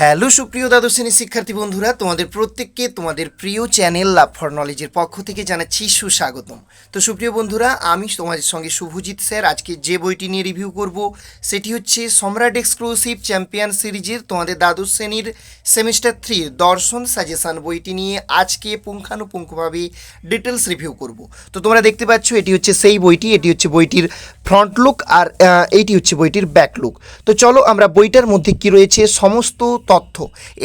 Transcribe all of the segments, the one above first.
Hello সুপ্রিয় দ্বাদশ শ্রেণির শিক্ষার্থী বন্ধুরা, তোমাদের প্রত্যেককে তোমাদের প্রিয় চ্যানেল লাভ ফর নলেজের পক্ষ থেকে জানাচ্ছি সুস্বাগতম। তো সুপ্রিয় বন্ধুরা, আমি তোমাদের সঙ্গে শুভজিৎ স্যার, আজকে যে বইটি নিয়ে রিভিউ করব, সেটি হচ্ছে সম্রাট এক্সক্লুসিভ চ্যাম্পিয়ন সিরিজের তোমাদের দ্বাদশ শ্রেণির সেমিস্টার থ্রির দর্শন সাজেশন বইটি নিয়ে আজকে পুঙ্খানুপুঙ্খভাবে ডিটেলস রিভিউ করব। তো তোমরা দেখতে পাচ্ছ, এটি হচ্ছে সেই বইটি, এটি হচ্ছে বইটির ফ্রন্ট লুক আর এইটি হচ্ছে বইটির ব্যাক লুক। তো চলো আমরা বইটার মধ্যে কি রয়েছে, সমস্ত তথ্য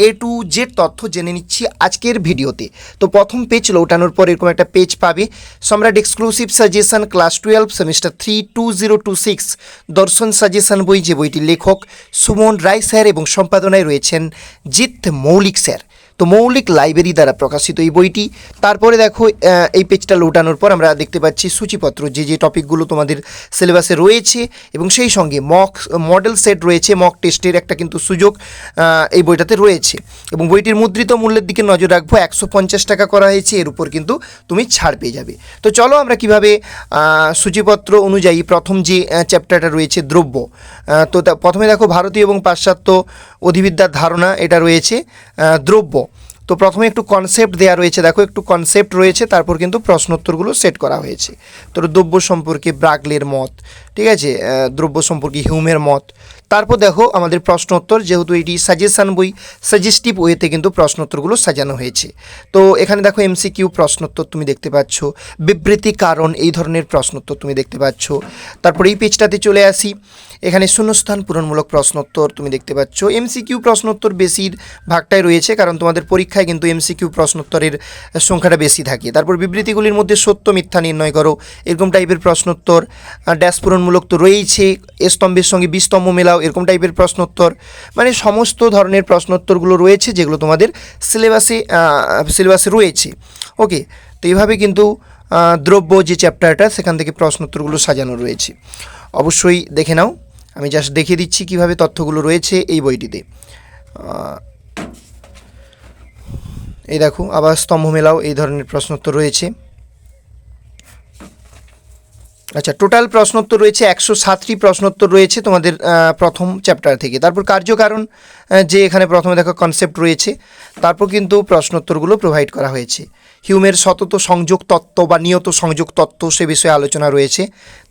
এ টু জেড তথ্য জেনে নিচ্ছি আজকের ভিডিওতে। তো প্রথম পেজ লোটানোর পর এরকম একটা পেজ পাবে। Samrat exclusive suggestion class twelve semester three two zero two six দর্শন সাজেশন বই যে বইটির লেখক সুমন রায় স্যার এবং সম্পাদনায় রয়েছেন জিৎ মৌলিক স্যার। তো মৌলিক লাইব্রেরি দ্বারা প্রকাশিত এই বইটি। তারপরে দেখো এই পেজটা লোটানোর পর আমরা দেখতে পাচ্ছি সূচিপত্র, যে যে টপিকগুলো তোমাদের সিলেবাসে রয়েছে এবং সেই সঙ্গে মক মডেল সেট রয়েছে মক টেস্টের একটা কিন্তু সুযোগ এই বইটাতে রয়েছে। এবং বইটির মুদ্রিত মূল্যের দিকে নজর রাখব, একশো পঞ্চাশ টাকা করা হয়েছে, এর উপর কিন্তু তুমি ছাড় পেয়ে যাবে। তো চলো আমরা কীভাবে সূচিপত্র অনুযায়ী প্রথম যে চ্যাপ্টারটা রয়েছে দ্রব্য তো প্রথমে দেখো, ভারতীয় এবং পাশ্চাত্য অধিবিদ্যার ধারণা, এটা রয়েছে দ্রব্য। তো প্রথমে একটু কনসেপ্ট দেয়া রয়েছে। দেখো, একটু কনসেপ্ট রয়েছে, তারপর কিন্তু প্রশ্নোত্তরগুলো সেট করা হয়েছে। তো দ্রব্য সম্পর্কে ব্রাগলের মত। ঠিক আছে? দ্রব্য সম্পর্কে হিউমের মত। তারপর দেখো, আমাদের প্রশ্নোত্তর, যেহেতু এটি সাজেশন বই সাজেস্টিভ ওয়েতে কিন্তু প্রশ্নোত্তরগুলো সাজানো হয়েছে। তো এখানে দেখো এমসিকিউ প্রশ্নোত্তর তুমি দেখতে পাচ্ছ, বিবৃতি কারণ এই ধরনের প্রশ্নোত্তর তুমি দেখতে পাচ্ছ। তারপর এই পেজটাতে চলে আসি, এখানে শূন্যস্থান পূরণমূলক প্রশ্নোত্তর তুমি দেখতে পাচ্ছ। এমসিকিউ প্রশ্নোত্তর বেশির ভাগটাই রয়েছে, কারণ তোমাদের পরীক্ষায় কিন্তু এমসিকিউ প্রশ্নোত্তরের সংখ্যাটা বেশি থাকে। তারপর বিবৃতিগুলির মধ্যে সত্য, মিথ্যা নির্ণয় করো, এরকম টাইপের প্রশ্নোত্তর ড্যাশ পূরণমূলক তো রয়েছে স্তম্ভের সঙ্গে বিস্তম্ভ মেলাও, এরকম টাইপের প্রশ্নোত্তর। মানে সমস্ত ধরনের প্রশ্নোত্তরগুলো রয়েছে যেগুলো তোমাদের সিলেবাসে সিলেবাসে রয়েছে। ওকে, তো এইভাবে কিন্তু দ্রব্য যে চ্যাপ্টারটা, সেখান থেকে প্রশ্নোত্তরগুলো সাজানো রয়েছে। অবশ্যই দেখে নাও, আমি জাস্ট দেখিয়ে দিচ্ছি কীভাবে তথ্যগুলো রয়েছে এই বইটিতে। এই দেখো, আবার স্তম্ভ মেলাও এই ধরনের প্রশ্নোত্তর রয়েছে। আচ্ছা টোটাল প্রশ্নোত্তর রয়েছে, একশো সাতটি প্রশ্নোত্তর রয়েছে তোমাদের প্রথম চ্যাপ্টার থেকে। তারপর কার্যকারণ যে এখানে প্রথমে দেখো কনসেপ্ট রয়েছে, তারপর কিন্তু প্রশ্নোত্তরগুলো প্রোভাইড করা হয়েছে। হিউমের সতত সংযোগ তত্ত্ব বা নিয়ত সংযোগ তত্ত্ব সে বিষয়ে আলোচনা রয়েছে।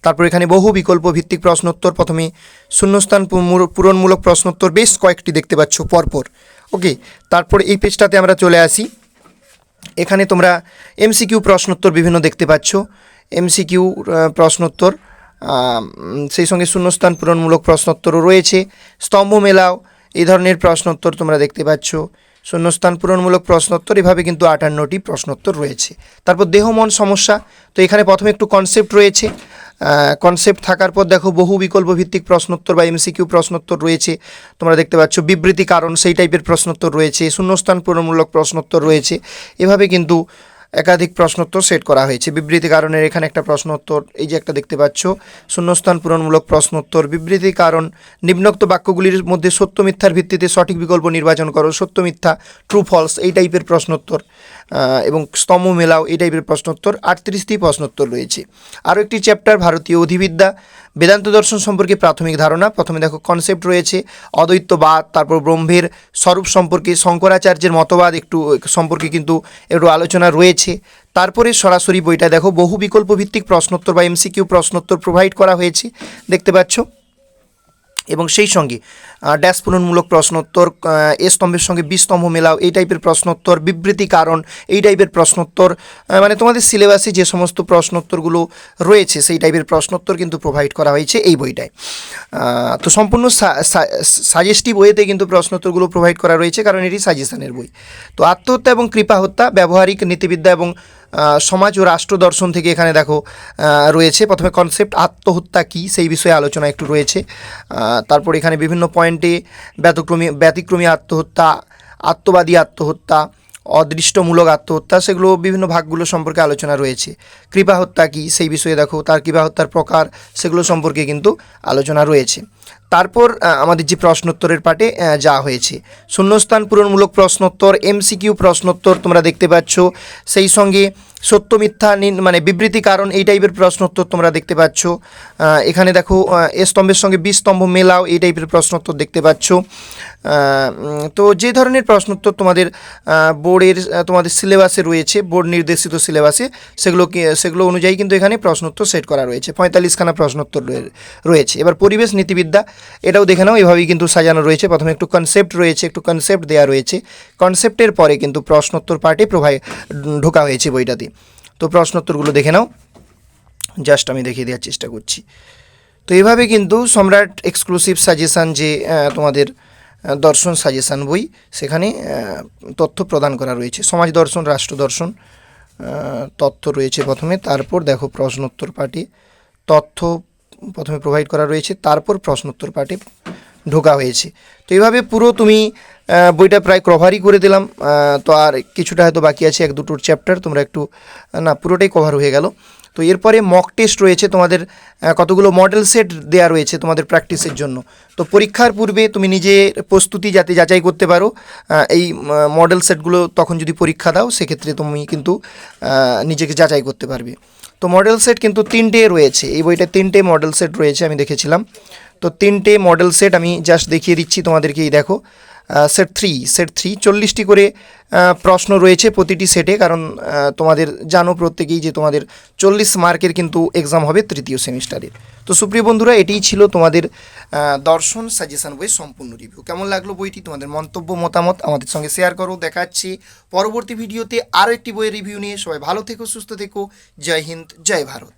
তারপর এখানে বহু বিকল্প ভিত্তিক প্রশ্নোত্তর, প্রথমে শূন্যস্থান পূরণমূলক প্রশ্নোত্তর বেশ কয়েকটি দেখতে পাচ্ছ পরপর। ওকে তারপর এই পেজটাতে আমরা চলে আসি। এখানে তোমরা এমসিকিউ প্রশ্নোত্তর বিভিন্ন দেখতে পাচ্ছ। এমসিকিউ প্রশ্নোত্তর সেই সঙ্গে শূন্যস্থান পূরণমূলক প্রশ্নোত্তরও রয়েছে। স্তম্ভ মেলাও, এই ধরনের প্রশ্নোত্তর তোমরা দেখতে পাচ্ছ। শূন্যস্থান পূরণমূলক প্রশ্নোত্তর, এভাবে কিন্তু আটান্নটি প্রশ্নোত্তর রয়েছে। তারপর দেহ, মন, সমস্যা, তো এখানে প্রথমে একটু কনসেপ্ট রয়েছে। কনসেপ্ট থাকার পর দেখো বহু বিকল্প ভিত্তিক প্রশ্নোত্তর বা এমসিকিউ প্রশ্নোত্তর রয়েছে। তোমরা দেখতে পাচ্ছ বিবৃতি কারণ, সেই টাইপের প্রশ্নোত্তর রয়েছে। শূন্যস্থান পূরণমূলক প্রশ্নোত্তর রয়েছে। এভাবে কিন্তু একাধিক প্রশ্নোত্তর সেট করা হয়েছে। বিবৃতি কারণের এখানে একটা প্রশ্নোত্তর, এই যে একটা দেখতে পাচ্ছ, শূন্যস্থান পূরণমূলক প্রশ্নোত্তর। বিবৃতি কারণ, নিম্নোক্ত বাক্যগুলির মধ্যে সত্য মিথ্যার ভিত্তিতে সঠিক বিকল্প নির্বাচন করো। সত্য মিথ্যা ট্রু ফলস এই টাইপের প্রশ্নোত্তর এবং স্তম্ভ মেলাও এই টাইপের প্রশ্নোত্তর। আটত্রিশটি প্রশ্নোত্তর রয়েছে। আরও একটি চ্যাপ্টার ভারতীয় অধিবিদ্যা বেদান্ত দর্শন সম্পর্কে প্রাথমিক ধারণা। প্রথমে দেখো কনসেপ্ট রয়েছে অদ্বৈতবাদ, তারপর ব্রহ্মের স্বরূপ সম্পর্কে, শঙ্করাচার্যের মতবাদ একটু সম্পর্কে কিন্তু একটু আলোচনা রয়েছে। তারপরে সরাসরি বইটা দেখো বহু বিকল্প ভিত্তিক প্রশ্নোত্তর বা এমসিকিউ প্রশ্নোত্তর প্রোভাইড করা হয়েছে। দেখতে পাচ্ছ? এবং সেই সঙ্গে ড্যাশ প্রশ্নোত্তর এ স্তম্ভের সঙ্গে বি স্তম্ভ মেলাও এই টাইপের প্রশ্নোত্তর, বিবৃতি কারণ এই টাইপের প্রশ্নোত্তর মানে তোমাদের সিলেবাসে যে সমস্ত প্রশ্নোত্তরগুলো রয়েছে সেই টাইপের প্রশ্নোত্তর কিন্তু প্রোভাইড করা হয়েছে এই বইটায়। তো সম্পূর্ণ সাজেস্টিভ ওয়েতে কিন্তু প্রশ্নোত্তরগুলো প্রোভাইড করা রয়েছে কারণ এটি সাজেশনের বই। তো আত্মহত্যা এবং কৃপা হত্যা, ব্যবহারিক নীতিবিদ্যা এবং সমাজ ও রাষ্ট্র দর্শন থেকে এখানে দেখো রয়েছে। প্রথমে কনসেপ্ট আত্মহত্যা কী, সেই বিষয়ে আলোচনা একটু রয়েছে। তারপর এখানে বিভিন্ন পয়েন্টে ব্যতিক্রমী ব্যতিক্রমী আত্মহত্যা, আত্মবাদী আত্মহত্যা, অদৃষ্টমূলক আত্মহত্যা, সেগুলো বিভিন্ন ভাগগুলো সম্পর্কে আলোচনা রয়েছে। কৃপা হত্যা কী, সেই বিষয়ে দেখো, তার কৃপা হত্যার প্রকার, সেগুলো সম্পর্কে কিন্তু আলোচনা রয়েছে। তারপর আমাদের যে প্রশ্নোত্তরের পাটে যাওয়া হয়েছে। শূন্যস্থান পূরণমূলক প্রশ্নোত্তর, এমসিকিউ প্রশ্নোত্তর তোমরা দেখতে পাচ্ছ। সেই সঙ্গে সত্য, মিথ্যা মানে বিবৃতি, কারণ এই টাইপের প্রশ্নোত্তর তোমরা দেখতে পাচ্ছ। এখানে দেখো এ স্তম্ভের সঙ্গে বি স্তম্ভ মেলাও এই টাইপের প্রশ্নোত্তর দেখতে পাচ্ছ। তো যে ধরনের প্রশ্নোত্তর তোমাদের বোর্ডের তোমাদের সিলেবাসে রয়েছে, বোর্ড নির্দেশিত সিলেবাসে সেগুলো সেগুলো অনুযায়ী কিন্তু এখানে প্রশ্নোত্তর সেট করা রয়েছে। পঁয়তাল্লিশখানা প্রশ্নোত্তর রয়ে- রয়েছে। এবার পরিবেশ, নীতিবিদ্যা এটাও দেখে নাও, এভাবেই কিন্তু সাজানো রয়েছে। প্রথমে একটু কনসেপ্ট রয়েছে, একটু কনসেপ্ট দেওয়া রয়েছে। কনসেপ্টের পরে কিন্তু প্রশ্নোত্তর পার্টে প্রোভাই ঢোকা হয়েছে বইটাতে। তো প্রশ্নোত্তরগুলো দেখে নাও। জাস্ট আমি দেখিয়ে দেওয়ার চেষ্টা করছি। তো এভাবে কিন্তু সম্রাট এক্সক্লুসিভ সাজেশান যে তোমাদের দর্শন সাজেশান বই, সেখানে তথ্য প্রদান করা রয়েছে। সমাজ দর্শন, রাষ্ট্র দর্শন তথ্য রয়েছে প্রথমে। তারপর দেখো প্রশ্নোত্তর পাঠে তথ্য প্রথমে প্রোভাইড করা রয়েছে, তারপর প্রশ্নোত্তর পাঠে ঢোকা হয়েছে। তো এইভাবে পুরো তুমি বইটা প্রায় কভারই করে দিলাম। তো আর কিছুটা হয়তো বাকি আছে, এক দুটোর চ্যাপ্টার তোমরা একটু না, পুরোটাই কভার হয়ে গেল। তো এরপরে মক টেস্ট রয়েছে তোমাদের কতগুলো মডেল সেট দেওয়া রয়েছে তোমাদের প্র্যাকটিসের জন্য। তো পরীক্ষার পূর্বে তুমি নিজে প্রস্তুতি যাতে যাচাই করতে পারো এই মডেল সেটগুলো তখন যদি পরীক্ষা দাও, সেক্ষেত্রে তুমি কিন্তু নিজেকে যাচাই করতে পারবে। তো মডেল সেট কিন্তু তিনটে রয়েছে। এই বইটা তিনটে মডেল সেট রয়েছে, আমি দেখেছিলাম। তো তিনটে মডেল সেট আমি জাস্ট দেখিয়ে দিচ্ছি, তোমাদেরকে এই দেখো। সেট থ্রি সেট থ্রি চল্লিশটি করে প্রশ্ন রয়েছে প্রতিটি সেটে কারণ তোমাদের জানো প্রত্যেকেই যে তোমাদের চল্লিশ মার্কের কিন্তু এক্সাম হবে তৃতীয় সেমিস্টারের তো সুপ্রিয় বন্ধুরা, এটিই ছিল তোমাদের দর্শন সাজেশন বইয়ের সম্পূর্ণ রিভিউ কেমন লাগল বইটি? তোমাদের মন্তব্য, মতামত আমাদের সঙ্গে শেয়ার করো, দেখাচ্ছি পরবর্তী ভিডিওতে আরও একটি বইয়ের রিভিউ নিয়ে। সবাই ভালো থেকো, সুস্থ থেকো। জয় হিন্দ, জয় ভারত।